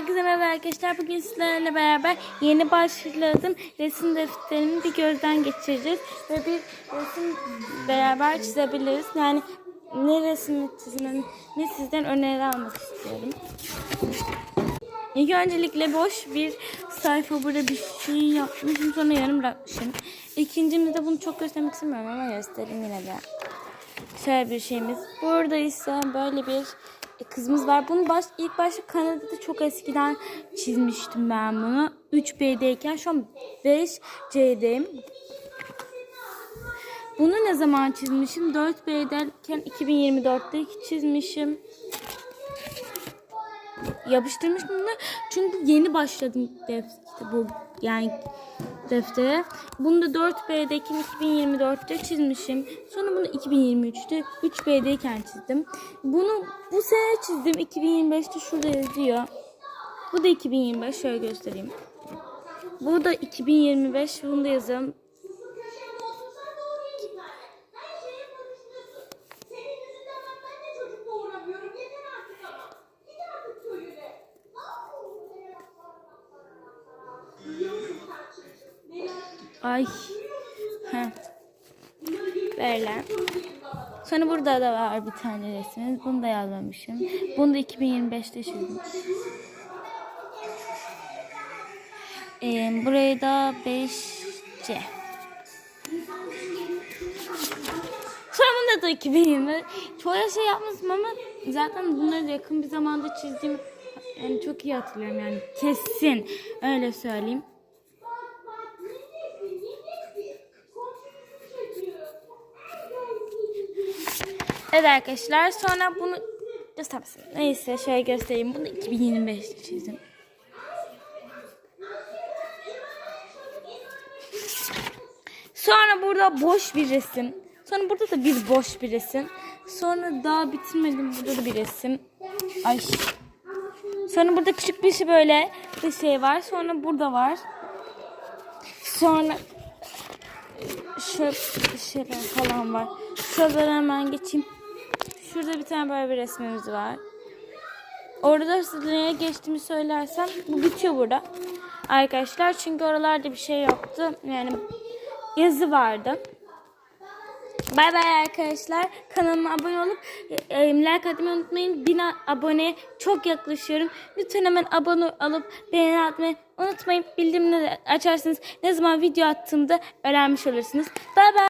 Herkese merhaba arkadaşlar. Bugün sizlerle beraber yeni başladığım resim defterimi bir gözden geçireceğiz. Ve bir resim beraber çizebiliriz. Yani ne resim çizmemi sizden öneri almak istiyorum. İlk öncelikle boş bir sayfa burada bir şey yapmışım sonra yarım bırakmışım. İkincimde bunu çok göstermek istemiyorum ama göstereyim yine de. Şöyle bir şeyimiz. Burada ise böyle bir kızımız var. Bunu baş, ilk başta Kanada'da çok eskiden çizmiştim ben bunu. 3B'deyken şu an 5C'deyim. Bunu ne zaman çizmişim? 4B'deyken 2024'te çizmişim. Yapıştırmıştım bunu. Çünkü yeni başladım bu yani deftere. Bunu da 4B'deki 2024'te çizmişim. Sonra bunu 2023'te 3B'deyken çizdim. Bunu bu sene çizdim. 2025'te şurada yazıyor. Bu da 2025. Şöyle göstereyim. Bu da 2025. Bunu da yazalım. Ay. Heh. Böyle. Sonra burada da var bir tane resmimiz. Bunu da yazmamışım. Bunu da 2025'te çizdim. Ee, burayı da 5C. Sonra bunu da 2020. Çoğu şey yapmışım ama zaten bunları da yakın bir zamanda çizdiğim yani çok iyi hatırlıyorum yani kesin öyle söyleyeyim. Evet arkadaşlar sonra bunu göstermesin. Neyse şöyle göstereyim. Bunu 2025'te çizdim. Sonra burada boş bir resim. Sonra burada da bir boş bir resim. Sonra daha bitirmedim. Burada da bir resim. Ay. Sonra burada küçük bir şey böyle bir şey var. Sonra burada var. Sonra şöyle şeyler falan var. Şuradan hemen geçeyim. Şurada bir tane böyle bir resmimiz var. Orada neye geçtiğimi söylersem bu bitiyor burada. Arkadaşlar çünkü oralarda bir şey yoktu. Yani yazı vardı. Bay bay arkadaşlar. Kanalıma abone olup e, like atmayı unutmayın. 1000 aboneye çok yaklaşıyorum. Lütfen hemen abone olup beğeni atmayı unutmayın. Bildirimleri açarsınız. Ne zaman video attığımda öğrenmiş olursunuz. Bay bay.